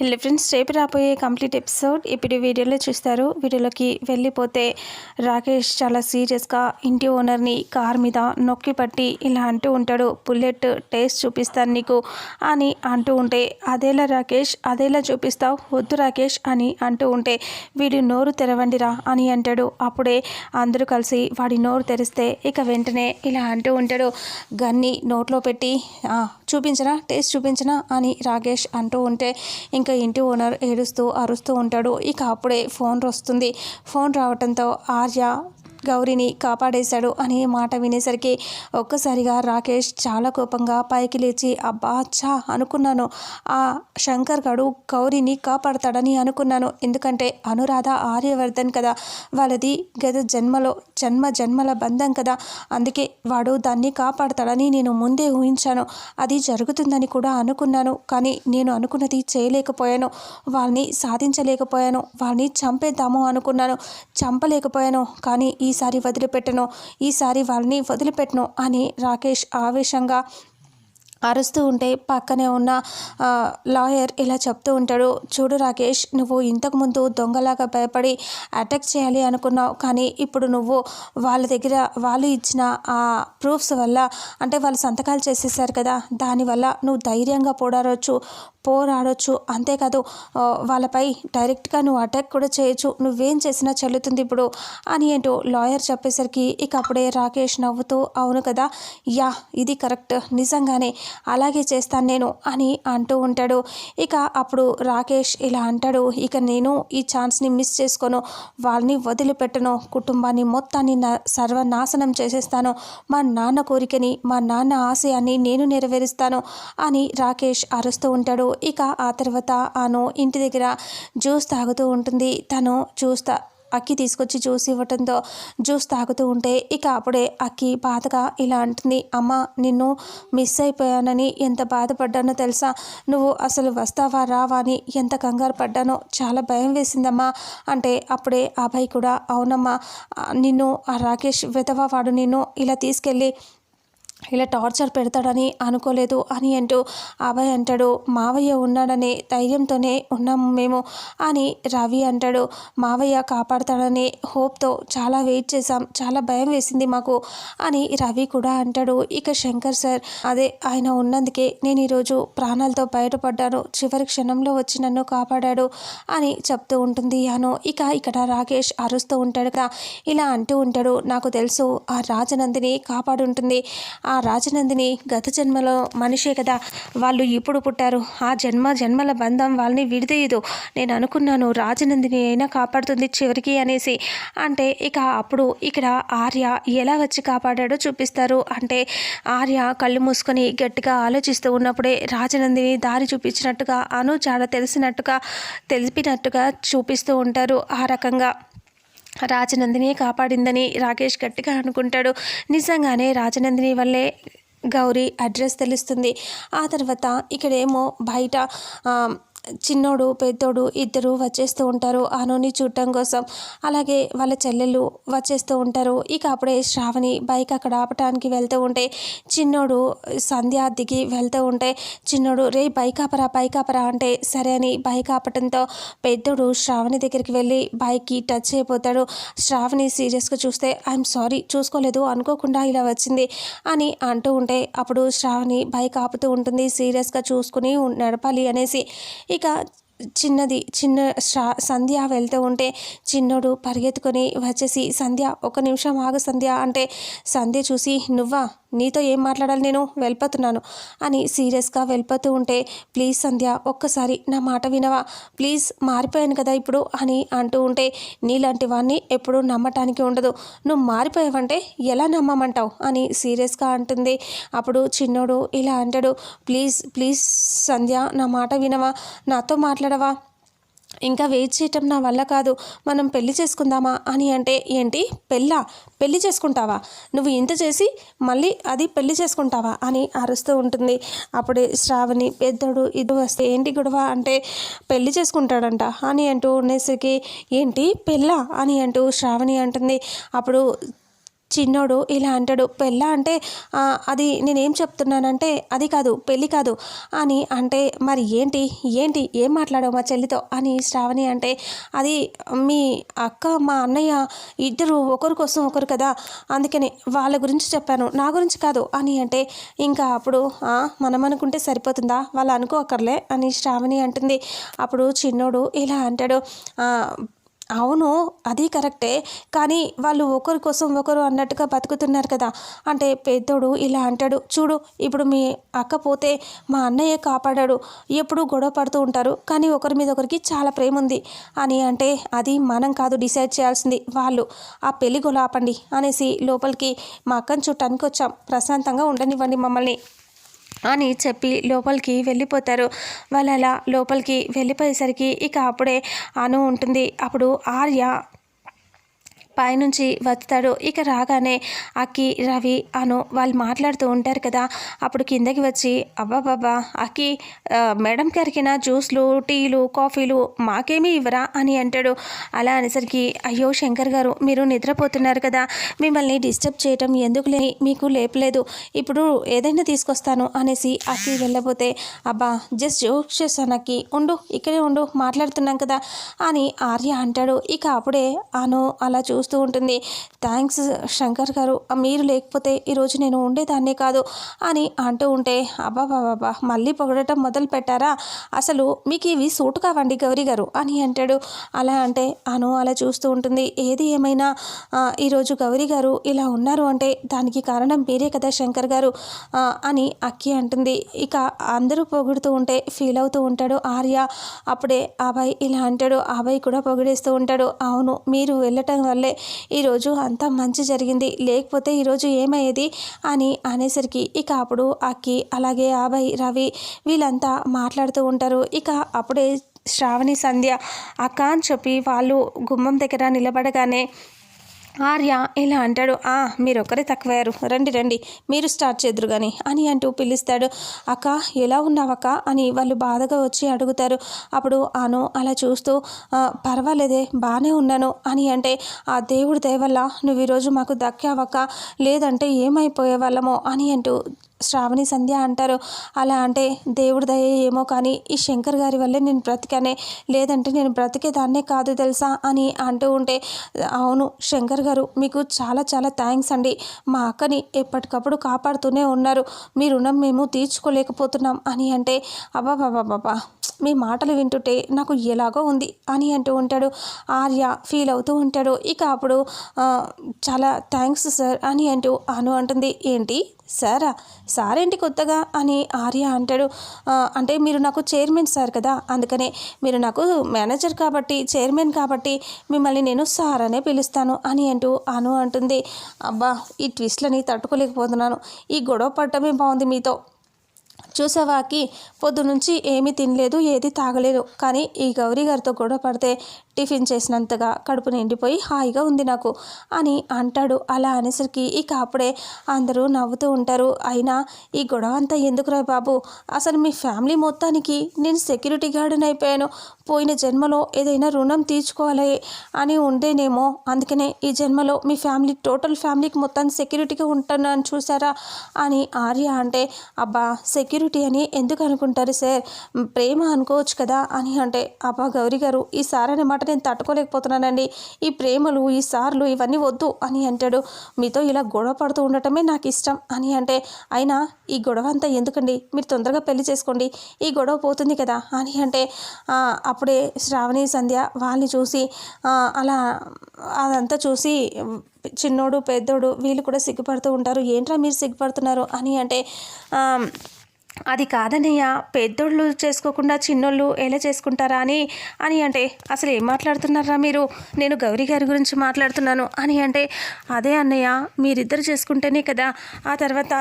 Hello friends రేపు రాబోయే complete episode ఇప్పుడు వీడియోలో చూస్తారు. వీడియోలోకి వెళ్ళిపోతే రాకేష్ చాలా సీరియస్గా ఇంటి ఓనర్ని కార్ మీద నొక్కి పట్టి ఇలా అంటూ ఉంటాడు. బుల్లెట్ టేస్ట్ చూపిస్తాను నీకు అని అంటూ ఉంటే అదేలా రాకేష్ అదేలా చూపిస్తావు? వద్దు రాకేష్ అని అంటూ ఉంటే వీడి నోరు తెరవండిరా అని అంటాడు. అప్పుడే అందరూ కలిసి వాడి నోరు తెరిస్తే ఇక వెంటనే ఇలా అంటూ ఉంటాడు. గన్ని నోట్లో పెట్టి చూపించనా టేస్ట్ చూపించనా అని రాకేష్ అంటూ ఉంటే ఇంకా ఇంటి ఓనర్ ఏడుస్తూ అరుస్తూ ఉంటాడు. ఇక అప్పుడే ఫోన్ వస్తుంది. ఫోన్ రావడంతో ఆర్య గౌరీని కాపాడేశాడు అనే మాట వినేసరికి ఒక్కసారిగా రాకేష్ చాలా కోపంగా పైకి లేచి అబ్బా చా అనుకున్నాను. ఆ శంకర్ గడు గౌరీని కాపాడతాడని అనుకున్నాను. ఎందుకంటే అనురాధ ఆర్యవర్ధన్ కదా. వాళ్ళది గత జన్మలో జన్మ జన్మల బంధం కదా. అందుకే వాడు దాన్ని కాపాడతాడని నేను ముందే ఊహించాను. అది జరుగుతుందని కూడా అనుకున్నాను. కానీ నేను అనుకున్నది చేయలేకపోయాను. వాళ్ళని సాధించలేకపోయాను. వాళ్ళని చంపేద్దాము అనుకున్నాను. చంపలేకపోయాను. కానీ ఈ ఈసారి వదిలిపెట్టను ఈసారి వాళ్ళని వదిలిపెట్టను అని రాకేష్ ఆవేశంగా అరుస్తూ ఉంటే పక్కనే ఉన్న లాయర్ ఇలా చెప్తూ ఉంటాడు చూడు రాకేష్ నువ్వు ఇంతకుముందు దొంగలాగా భయపడి అటాక్ చేయాలి అనుకున్నావు కానీ ఇప్పుడు నువ్వు వాళ్ళ దగ్గర వాళ్ళు ఇచ్చిన ఆ ప్రూఫ్స్ వల్ల అంటే వాళ్ళు సంతకాలు చేసేసారు కదా దానివల్ల నువ్వు ధైర్యంగా పోరాడవచ్చు పోరాడొచ్చు. అంతేకాదు వాళ్ళపై డైరెక్ట్గా నువ్వు అటాక్ కూడా చేయొచ్చు. నువ్వేం చేసినా చెల్లుతుంది ఇప్పుడు అని ఏంటో లాయర్ చెప్పేసరికి ఇక అప్పుడే రాకేష్ నవ్వుతూ అవును కదా యా ఇది కరెక్ట్ నిజంగానే అలాగే చేస్తాను నేను అని అంటూ ఉంటాడు. ఇక అప్పుడు రాకేష్ ఇలా అంటాడు ఇక నేను ఈ ఛాన్స్ని మిస్ చేసుకోను. వాళ్ళని వదిలిపెట్టను. కుటుంబాన్ని మొత్తాన్ని సర్వనాశనం చేసేస్తాను. మా నాన్న కోరికని మా నాన్న ఆశయాన్ని నేను నెరవేరుస్తాను అని రాకేష్ అరుస్తూ ఉంటాడు. ఇక ఆ తర్వాత ఆను ఇంటి దగ్గర జ్యూస్ తాగుతూ ఉంటుంది. తను జ్యూస్ అక్కి తీసుకొచ్చి జ్యూస్ ఇవ్వటంతో జ్యూస్ తాగుతూ ఉంటే ఇక అప్పుడే అక్కి బాధగా ఇలా అంటుంది. అమ్మ నిన్ను మిస్ అయిపోయానని ఎంత బాధపడ్డానో తెలుసా? నువ్వు అసలు వస్తావా రావా అని ఎంత కంగారు పడ్డానో చాలా భయం వేసిందమ్మా అంటే అప్పుడే అభయ్ కూడా అవునమ్మా నిన్ను ఆ రాకేష్ విధవా వాడు నిన్ను ఇలా తీసుకెళ్ళి ఇలా టార్చర్ పెడతాడని అనుకోలేదు అని అంటూ అభయ్ అంటాడు మావయ్య ఉన్నాడనే ధైర్యంతోనే ఉన్నాము మేము అని రవి అంటాడు. మావయ్య కాపాడతాడని హోప్తో చాలా వెయిట్ చేశాం చాలా భయం వేసింది మాకు అని రవి కూడా అంటాడు. ఇక శంకర్ సార్ అదే ఆయన ఉన్నందుకే నేను ఈరోజు ప్రాణాలతో బయటపడ్డాను చివరి క్షణంలో వచ్చి నన్ను కాపాడాడు అని చెప్తూ ఉంటుంది అను. ఇక ఇక్కడ రాకేష్ అరుస్తూ ఉంటాడు ఇలా అంటూ ఉంటాడు నాకు తెలుసు ఆ రాజనందిని కాపాడుంటుంది ఆ రాజనందిని గత జన్మలో మనిషే కదా. వాళ్ళు ఇప్పుడు పుట్టారు. ఆ జన్మ జన్మల బంధం వాళ్ళని విడిదేయదు. నేను అనుకున్నాను రాజనందిని అయినా కాపాడుతుంది చివరికి అనేసి. అంటే ఇక అప్పుడు ఇక్కడ ఆర్య ఎలా వచ్చి కాపాడాడో చూపిస్తారు. అంటే ఆర్య కళ్ళు మూసుకొని గట్టిగా ఆలోచిస్తూ ఉన్నప్పుడే రాజనందిని దారి చూపించినట్టుగా అను చాలా తెలిసినట్టుగా తెలిపినట్టుగా చూపిస్తూ ఉంటారు ఆ రకంగా. రాజనందిని కాపాడిందని రాకేష్ గట్టిగా అనుకుంటాడు. నిజంగానే రాజనందిని వల్లే గౌరీ అడ్రస్ తెలుస్తుంది. ఆ తర్వాత ఇక్కడేమో బయట చిన్నోడు పెద్దోడు ఇద్దరు వచ్చేస్తూ ఉంటారు అనుని చూడటం కోసం. అలాగే వాళ్ళ చెల్లెళ్ళు వచ్చేస్తూ ఉంటారు. ఇక అప్పుడే శ్రావణి బైక్ అక్కడ ఆపటానికి వెళ్తూ ఉంటే చిన్నోడు సంధ్య దిగి వెళ్తూ ఉంటే చిన్నోడు రే బైక్ ఆపరా బైక్ ఆపరా అంటే సరే అని బైక్ ఆపటంతో పెద్దోడు శ్రావణి దగ్గరికి వెళ్ళి బైక్కి టచ్ అయిపోతాడు. శ్రావణి సీరియస్గా చూస్తే ఐఎమ్ సారీ చూసుకోలేదు అనుకోకుండా ఇలా వచ్చింది అని అంటూ ఉంటే అప్పుడు శ్రావణి బైక్ ఆపుతూ ఉంటుంది సీరియస్గా చూసుకుని నడపాలి అనేసి. ఇక చిన్నది చిన్న సంధ్య వెళ్తూ ఉంటే చిన్నోడు పరిగెత్తుకొని వచ్చేసి సంధ్య ఒక నిమిషం ఆగు సంధ్య అంటే సంధ్య చూసి నువ్వా? నీతో ఏం మాట్లాడాలి నేను? వెళ్ళిపోతున్నాను అని సీరియస్గా వెళ్ళిపోతూ ఉంటే ప్లీజ్ సంధ్య ఒక్కసారి నా మాట వినవా? ప్లీజ్ మారిపోయాను కదా ఇప్పుడు అని అంటూ ఉంటే నీలాంటి వాడిని ఎప్పుడూ నమ్మటానికి ఉండదు. నువ్వు మారిపోయావంటే ఎలా నమ్మమంటావు? అని సీరియస్గా అంటుంది. అప్పుడు చిన్నోడు ఇలా అంటాడు ప్లీజ్ ప్లీజ్ సంధ్య నా మాట వినవా? నాతో మాట్లాడవా ఇంకా వెయిట్ చేయటం నా వల్ల కాదు. మనం పెళ్ళి చేసుకుందామా అని అంటే ఏంటి? పెళ్ళా? పెళ్ళి చేసుకుంటావా? నువ్వు ఇంత చేసి మళ్ళీ అది పెళ్ళి చేసుకుంటావా? అని అరుస్తూ ఉంటుంది. అప్పుడే శ్రావణి పెద్దడు ఇది వస్తే ఏంటి గొడవ? అంటే పెళ్ళి చేసుకుంటాడంట అని అంటూ ఉండేసరికి ఏంటి? పెళ్ళా? అని అంటూ శ్రావణి అంటుంది. అప్పుడు చిన్నోడు ఇలా అంటాడు పెళ్ళ అంటే అది నేనేం చెప్తున్నానంటే అది కాదు పెళ్ళి కాదు. అని అంటే మరి ఏంటి ఏంటి ఏం మాట్లాడావు మా చెల్లితో? అని శ్రావణి అంటే అది మీ అక్క మా అన్నయ్య ఇద్దరు ఒకరి కోసం ఒకరు కదా అందుకని వాళ్ళ గురించి చెప్పాను నా గురించి కాదు. అని అంటే ఇంకా అప్పుడు మనం అనుకుంటే సరిపోతుందా? వాళ్ళు అనుకోకర్లే. అని శ్రావణి అంటుంది. అప్పుడు చిన్నోడు ఇలా అంటాడు అవును అది కరెక్టే. కానీ వాళ్ళు ఒకరి కోసం ఒకరు అన్నట్టుగా బతుకుతున్నారు కదా. అంటే పెద్దోడు ఇలా అంటాడు చూడు ఇప్పుడు మీ అక్క పోతే మా అన్నయ్య కాపాడాడు. ఎప్పుడూ గొడవ పడుతూ ఉంటారు కానీ ఒకరి మీద ఒకరికి చాలా ప్రేమ ఉంది. అని అంటే అది మనం కాదు డిసైడ్ చేయాల్సింది వాళ్ళు. ఆ పెళ్ళి గొలాపండి అనేసి లోపలికి మా అక్కని చుట్టానికి వచ్చాం. ప్రశాంతంగా ఉండనివ్వండి మమ్మల్ని. అని చెప్పి లోపలికి వెళ్ళిపోతారు. వాళ్ళు అలా లోపలికి వెళ్ళిపోయేసరికి ఇక అప్పుడే అను ఉంటుంది. అప్పుడు ఆర్య పైనుంచి వస్తాడు ఇక రాగానే అక్కి రవి అను వాళ్ళు మాట్లాడుతూ ఉంటారు కదా. అప్పుడు కిందకి వచ్చి అబ్బాబాబా అక్కి మేడం కరికిన జ్యూస్లు టీలు కాఫీలు మాకేమీ ఇవ్వరా అని అంటాడు. అలా అనేసరికి అయ్యో శంకర్ గారు మీరు నిద్రపోతున్నారు కదా. మిమ్మల్ని డిస్టర్బ్ చేయటం ఎందుకు లేని మీకు లేపలేదు. ఇప్పుడు ఏదైనా తీసుకొస్తాను అనేసి అక్కి వెళ్ళబోతే అబ్బా జస్ట్ జోక్ చేస్తాను అక్కి. ఉండు ఇక్కడే ఉండు మాట్లాడుతున్నాం కదా అని ఆర్య అంటాడు. ఇక అప్పుడే అను అలా చూస్తూ ఉంటుంది. థ్యాంక్స్ శంకర్ గారు. మీరు లేకపోతే ఈరోజు నేను ఉండేదాన్నే కాదు అని అంటూ ఉంటే అబ్బాబాబా మళ్ళీ పొగడటం మొదలు పెట్టారా? అసలు మీకు ఇవి సూటు కావండి గౌరీ గారు అని అంటాడు. అలా అంటే అను అలా చూస్తూ ఉంటుంది. ఏది ఏమైనా ఈరోజు గౌరీ గారు ఇలా ఉన్నారు అంటే దానికి కారణం మీరే కదా శంకర్ గారు అని అక్కి అంటుంది. ఇక అందరూ పొగుడుతూ ఉంటే ఫీల్ అవుతూ ఉంటాడు ఆర్య. అప్పుడే అబ్బాయి ఇలా అంటాడు. అబ్బాయి కూడా పొగిడేస్తూ ఉంటాడు. అవును మీరు వెళ్ళటం వల్లే ఈరోజు అంతా మంచి జరిగింది. లేకపోతే ఈరోజు ఏమయ్యేది? అని అనేసరికి ఇక అప్పుడు అక్కి అలాగే అబ్బాయి రవి వీళ్ళంతా మాట్లాడుతూ ఉంటారు. ఇక అప్పుడే శ్రావణి సంధ్య అక్క అని చెప్పి వాళ్ళు గుమ్మం దగ్గర నిలబడగానే ఆర్య ఇలా అంటాడు ఆ మీరు ఒక్కరే తక్కువయ్యారు. రండి రండి. మీరు స్టార్ట్ చేద్దరు కానీ అని అంటూ పిలుస్తాడు. అక్క ఎలా ఉన్నావక్క? అని వాళ్ళు బాధగా వచ్చి అడుగుతారు. అప్పుడు అను అలా చూస్తూ పర్వాలేదే బాగానే ఉన్నాను. అని అంటే ఆ దేవుడి దయవల్ల నువ్వు ఈరోజు మాకు దక్కావక్క. లేదంటే ఏమైపోయే వాళ్ళమో అని అంటూ శ్రావణి సంధ్య అంటారు. అలా అంటే దేవుడి దయ ఏమో కానీ ఈ శంకర్ గారి వల్లే నేను బ్రతికనే లేదంటే నేను బ్రతికేదాన్నే కాదు తెలుసా అని అంటూ ఉంటే అవును శంకర్ గారు మీకు చాలా చాలా థ్యాంక్స్ అండి. మా అక్కని ఎప్పటికప్పుడు కాపాడుతూనే ఉన్నారు. మీ రుణం మేము తీర్చుకోలేకపోతున్నాం అని అంటే అబ్బాబాబాబా మీ మాటలు వింటుంటే నాకు ఎలాగో ఉంది అని అంటూ ఉంటాడు. ఆర్య ఫీల్ అవుతూ ఉంటాడు. ఇక అప్పుడు చాలా థ్యాంక్స్ సార్ అని అంటూ అను అంటుంది. ఏంటి? సారా సార్ ఏంటి కొత్తగా? అని ఆర్య అంటాడు. అంటే మీరు నాకు చైర్మన్ సార్ కదా అందుకనే మీరు నాకు మేనేజర్ కాబట్టి చైర్మన్ కాబట్టి మిమ్మల్ని నేను సార్ అనే పిలుస్తాను అని అంటూ అను అంటుంది. అబ్బా ఈ ట్విస్ట్లని తట్టుకోలేకపోతున్నాను. ఈ గొడవ పడటమే బాగుంది మీతో. చూసావాకి పొద్దు నుంచి ఏమీ తినలేదు ఏది తాగలేదు. కానీ ఈ గౌరీ గారితో గొడవ పడితే టిఫిన్ చేసినంతగా కడుపు నిండిపోయి హాయిగా ఉంది నాకు అని అంటాడు. అలా అనేసరికి ఇక అప్పుడే అందరూ నవ్వుతూ ఉంటారు. అయినా ఈ గొడవ అంతా ఎందుకురా బాబు? అసలు మీ ఫ్యామిలీ మొత్తానికి నేను సెక్యూరిటీ గార్డెన్ అయిపోయాను. పోయిన జన్మలో ఏదైనా రుణం తీర్చుకోవాలి అని ఉండేనేమో. అందుకనే ఈ జన్మలో మీ ఫ్యామిలీ టోటల్ ఫ్యామిలీకి మొత్తాన్ని సెక్యూరిటీగా ఉంటున్నాను చూసారా అని ఆర్య అంటే అబ్బా సెక్యూరిటీ అని ఎందుకు అనుకుంటారు సార్? ప్రేమ అనుకోవచ్చు కదా అని అంటే అబ్బా గౌరీ గారు ఈ సార్ అనే మాట నేను తట్టుకోలేకపోతున్నానండి. ఈ ప్రేమలు ఈ సార్లు ఇవన్నీ వద్దు అని అంటాడు. మీతో ఇలా గొడవ పడుతూ ఉండటమే నాకు ఇష్టం అని అంటే అయినా ఈ గొడవ అంతా ఎందుకండి? మీరు తొందరగా పెళ్ళి చేసుకోండి. ఈ గొడవ పోతుంది కదా అని అంటే అప్పుడే శ్రావణి సంధ్య వాళ్ళని చూసి అలా అదంతా చూసి చిన్నోడు పెద్దోడు వీళ్ళు కూడా సిగ్గుపడుతూ ఉంటారు. ఏంట్రా మీరు సిగ్గుపడుతున్నారు? అని అంటే అది కాదనయ్యా పెద్దోళ్ళు చేసుకోకుండా చిన్నోళ్ళు ఎలా చేసుకుంటారా అని అని అంటే అసలు ఏం మాట్లాడుతున్నారా మీరు? నేను గౌరీ గారి గురించి మాట్లాడుతున్నాను అని అంటే అదే అన్నయ్య మీరిద్దరు చేసుకుంటేనే కదా ఆ తర్వాత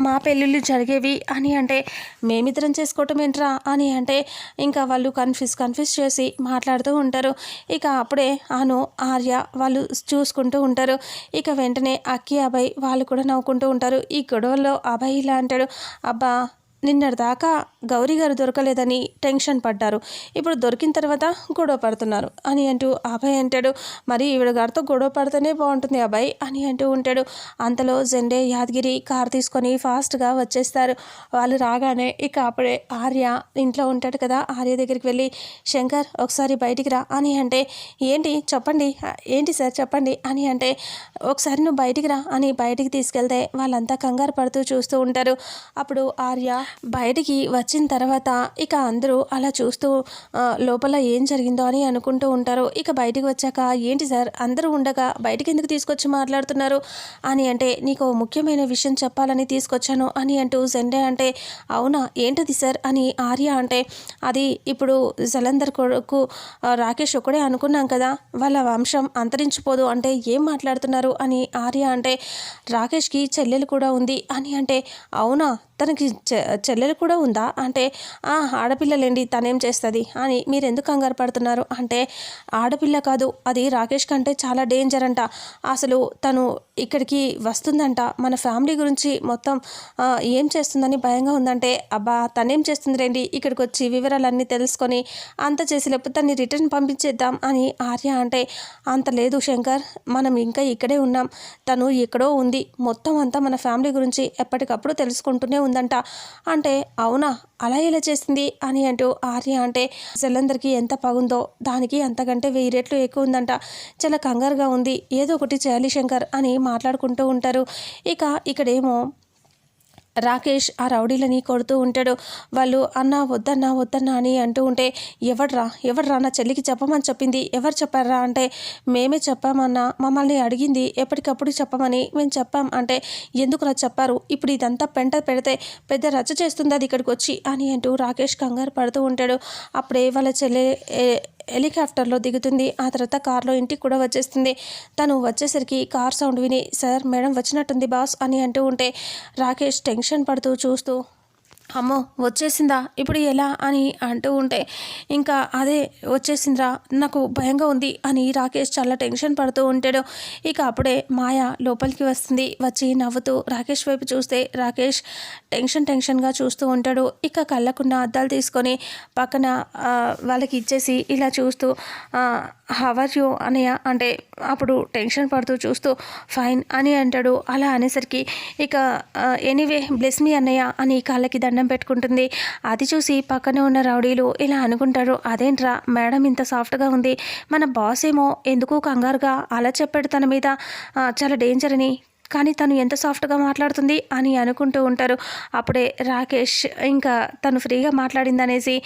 మా పెళ్ళిళ్ళు జరిగేవి అని అంటే మేమిద్దరం చేసుకోవటం ఏంట్రా అని అంటే ఇంకా వాళ్ళు కన్ఫ్యూజ్ కన్ఫ్యూజ్ చేసి మాట్లాడుతూ ఉంటారు. ఇక అప్పుడే అను ఆర్య వాళ్ళు చూసుకుంటూ ఉంటారు. ఇక వెంటనే అక్కి అభయ్ వాళ్ళు కూడా నవ్వుకుంటూ ఉంటారు. ఈ గొడవలో అభయ్ ఇలా అంటాడు అబ్బా నిన్నటిదాకా గౌరీ గారు దొరకలేదని టెన్షన్ పడ్డారు. ఇప్పుడు దొరికిన తర్వాత గొడవ పడుతున్నారు. అని అంటూ అభయ్ అంటాడు. మరి ఈవిడ గారితో గొడవ పడితేనే బాగుంటుంది అభయ్ అని అంటూ ఉంటాడు. అంతలో జెండే యాదగిరి కార్ తీసుకొని ఫాస్ట్గా వచ్చేస్తారు. వాళ్ళు రాగానే ఇక అప్పుడే ఆర్య ఇంట్లో ఉంటాడు కదా ఆర్య దగ్గరికి వెళ్ళి శంకర్ ఒకసారి బయటికి రా అని అంటే ఏంటి? చెప్పండి. ఏంటి సార్? చెప్పండి. అని అంటే ఒకసారి నువ్వు బయటికి రా అని బయటికి తీసుకెళ్తే వాళ్ళంతా కంగారు పడుతూ చూస్తూ ఉంటారు. అప్పుడు ఆర్య బయటికి వచ్చిన తర్వాత ఇక అందరూ అలా చూస్తూ లోపల ఏం జరిగిందో అని అనుకుంటూ ఉంటారు. ఇక బయటికి వచ్చాక ఏంటి సార్ అందరూ ఉండగా బయటికి ఎందుకు తీసుకొచ్చి మాట్లాడుతున్నారు? అని అంటే నీకు ముఖ్యమైన విషయం చెప్పాలని తీసుకొచ్చాను అని అంటూ జెండే అంటే అవునా ఏంటది సార్? అని ఆర్య అంటే అది ఇప్పుడు జలంధర్ కొడుకు రాకేష్ ఒకడే అనుకున్నాం కదా వాళ్ళ వంశం అంతరించిపోదు అంటే ఏం మాట్లాడుతున్నారు? అని ఆర్య అంటే రాకేష్కి చెల్లెలు కూడా ఉంది అని అంటే అవునా తనకి చెల్లెలు కూడా ఉందా? అంటే ఆడపిల్లలేండి తనేం చేస్తుంది? అని మీరు ఎందుకు కంగారు పడుతున్నారు? అంటే ఆడపిల్ల కాదు అది రాకేష్ కంటే చాలా డేంజర్ అంట. అసలు తను ఇక్కడికి వస్తుందంట. మన ఫ్యామిలీ గురించి మొత్తం ఏం చేస్తుందని భయంగా ఉందంటే అబ్బా తనేం చేస్తుంది రండి ఇక్కడికి వచ్చి వివరాలన్నీ తెలుసుకొని అంత చేసి లేకపోతే తన్ని రిటర్న్ పంపించేద్దాం అని ఆర్య అంటే అంత లేదు శంకర్ మనం ఇంకా ఇక్కడే ఉన్నాం. తను ఎక్కడో ఉంది. మొత్తం అంతా మన ఫ్యామిలీ గురించి ఎప్పటికప్పుడు తెలుసుకుంటూనే ఉందంట. అంటే అవునా? అలా ఎలా చేసింది? అని అంటూ ఆర్య అంటే సెల్లందరికీ ఎంత పగుందో దానికి అంతకంటే వెయ్యి రెట్లు ఎక్కువ ఉందంట. చాలా కంగారుగా ఉంది. ఏదో ఒకటి చేయాలి శంకర్ అని మాట్లాడుకుంటూ ఉంటారు. ఇక ఇక్కడేమో రాకేష్ ఆ రౌడీలని కొడుతూ ఉంటాడు. వాళ్ళు అన్నా వద్దన్నా వద్దన్నా అని అంటూ ఉంటే ఎవడ్రా ఎవడ్రా నా చెల్లికి చెప్పమని చెప్పింది. ఎవరు చెప్పారా? అంటే మేమే చెప్పామన్నా మమ్మల్ని అడిగింది. ఎప్పటికప్పుడు చెప్పమని మేము చెప్పాం. అంటే ఎందుకురా చెప్పారు? ఇప్పుడు ఇదంతా పెంట పెడితే పెద్ద రచ్చ చేస్తుంది అది ఇక్కడికి వచ్చి అని అంటూ రాకేష్ కంగారు పడుతూ ఉంటాడు. అప్పుడే వాళ్ళ చెల్లె హెలికాప్టర్లో దిగుతుంది. ఆ తర్వాత కార్లో ఇంటికి కూడా వచ్చేస్తుంది. తను వచ్చేసరికి కార్ సౌండ్ విని సార్ మేడం వచ్చినట్టుంది బాస్ అని అంటూ ఉంటే రాకేష్ టెన్షన్ పడుతూ చూస్తూ అమ్మో వచ్చేసిందా? ఇప్పుడు ఎలా అని అంటూ ఉంటే ఇంకా అదే వచ్చేసిందిరా నాకు భయంగా ఉంది అని రాకేష్ చాలా టెన్షన్ పడుతూ ఉంటాడు. ఇక అప్పుడే మాయ లోపలికి వస్తుంది. వచ్చి నవ్వుతూ రాకేష్ వైపు చూస్తే రాకేష్ టెన్షన్ టెన్షన్గా చూస్తూ ఉంటాడు. ఇక కళ్ళకున్న అద్దాలు తీసుకొని పక్కన వాళ్ళకి ఇచ్చేసి ఇలా చూస్తూ హవర్ యూ అనయ్య అంటే అప్పుడు టెన్షన్ పడుతూ చూస్తూ ఫైన్ అని అంటాడు. అలా అనేసరికి ఇక ఎనీవే బ్లెస్ మీ అన్నయ్య అని కాళ్ళకి దండ దండం పెట్టుకుంటుంది. అది చూసి పక్కనే ఉన్న రౌడీలు ఇలా అనుకుంటారు అదేంట్రా మేడం ఇంత సాఫ్ట్గా ఉంది మన బాస్ ఏమో ఎందుకు కంగారుగా అలా చెప్పాడు తన మీద. చాలా డేంజర్ అని కానీ తను ఎంత సాఫ్ట్గా మాట్లాడుతుంది అని అనుకుంటూ ఉంటారు. అప్పుడే రాకేష్ ఇంకా తను ఫ్రీగా మాట్లాడింది అనేసి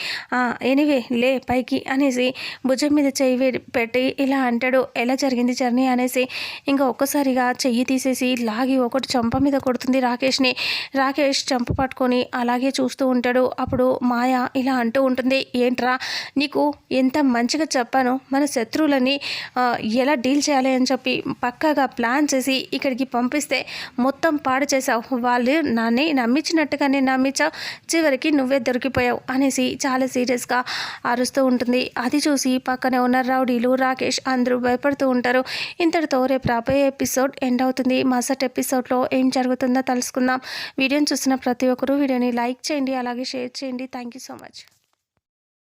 ఎనీవే లే పైకి అనేసి భుజం మీద చెయ్యి పెట్టి ఇలా అంటాడు. ఎలా జరిగింది జర్నీ? అనేసి ఇంకా ఒక్కసారిగా చెయ్యి తీసేసి లాగి ఒకటి చంప మీద కొడుతుంది రాకేష్ని. రాకేష్ చంప పట్టుకొని అలాగే చూస్తూ ఉంటాడు. అప్పుడు మాయ ఇలా అంటూ ఉంటుంది ఏంట్రా నీకు ఎంత మంచిగా చెప్పాను మన శత్రువులని ఎలా డీల్ చేయాలి? అని చెప్పి పక్కాగా ప్లాన్ చేసి ఇక్కడికి పంప పంపిస్తే మొత్తం పాడు చేసావు వాళ్ళు నన్ను నమ్మించినట్టుగానే నమ్మించావు. చివరికి నువ్వే దొరికిపోయావు అనేసి చాలా సీరియస్గా అరుస్తూ ఉంటుంది. అది చూసి పక్కనే ఉన్న రౌడీలు రాకేష్ అందరూ భయపడుతూ ఉంటారు. ఇంతటితో రేపు రాబోయే ఎపిసోడ్ ఎండ్ అవుతుంది. మసట్ ఎపిసోడ్లో ఏం జరుగుతుందో తెలుసుకుందాం. వీడియోని చూసిన ప్రతి ఒక్కరూ వీడియోని లైక్ చేయండి అలాగే షేర్ చేయండి. Thank you so much.